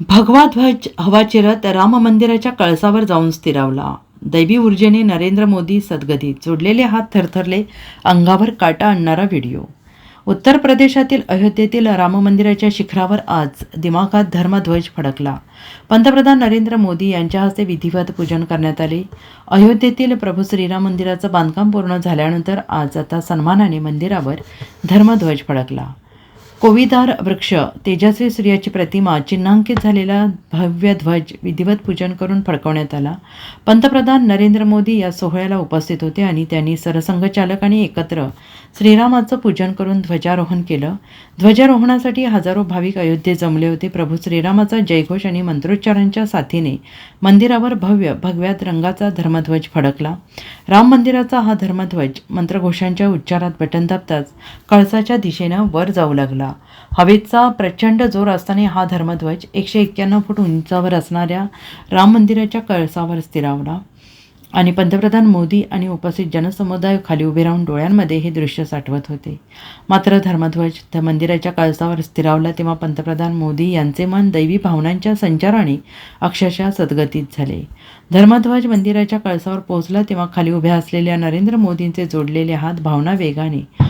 भगवा ध्वज हवा रथ राम मंदिराच्या कळसावर जाऊन स्थिरावला. दैवी ऊर्जेने नरेंद्र मोदी सद्गतीत जोडलेले हात थरथरले अंगावर काटा आणणारा व्हिडिओ. उत्तर प्रदेशातील अयोध्येतील राम मंदिराच्या शिखरावर आज दिमाखात धर्मध्वज फडकला. पंतप्रधान नरेंद्र मोदी यांच्या हस्ते विधिवत पूजन करण्यात आले. अयोध्येतील प्रभू श्रीराम मंदिराचं बांधकाम पूर्ण झाल्यानंतर आज आता सन्मानाने मंदिरावर धर्मध्वज फडकला. कोविदार वृक्ष तेजस्वी सूर्याची प्रतिमा चिन्हांकित झालेला भव्य ध्वज विधिवत पूजन करून फडकवण्यात आला. पंतप्रधान नरेंद्र मोदी या सोहळ्याला उपस्थित होते आणि त्यांनी सरसंघचालकांनी एकत्र श्रीरामाचं पूजन करून ध्वजारोहण केलं. ध्वजारोहणासाठी हजारो भाविक अयोध्येत जमले होते. प्रभू श्रीरामाचा जयघोष आणि मंत्रोच्चारांच्या साथीने मंदिरावर भव्य भगव्यात रंगाचा धर्मध्वज फडकला. राम मंदिराचा हा धर्मध्वज मंत्रघोषांच्या उच्चारात बटन दाबताच कळसाच्या दिशेनं वर जाऊ लागला हवेचा प्रचंड जोर असताना हा धर्मध्वज एकशे एक्क्याण्णव फूट उंचावर असणाऱ्या राम मंदिराच्या कळसावर स्थिरावला. आणि पंतप्रधान मोदी आणि उपस्थित जनसमुदाय खाली उभे राहून डोळ्यांमध्ये हे दृश्य साठवत होते. मात्र धर्मध्वज त्या मंदिराच्या कळसावर स्थिरावला तेव्हा पंतप्रधान मोदी यांचे मन दैवी भावनांच्या संचाराने अक्षरशः सद्गतीत झाले. धर्मध्वज मंदिराच्या कळसावर पोहोचला तेव्हा खाली उभ्या असलेल्या नरेंद्र मोदींचे जोडलेले हात भावना वेगाने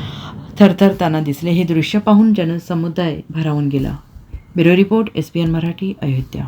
थरथरताना दिसले हे दृश्य पाहून जनसमुदाय भरावून गेला. Bureau report S P N Marathi Ayodhya.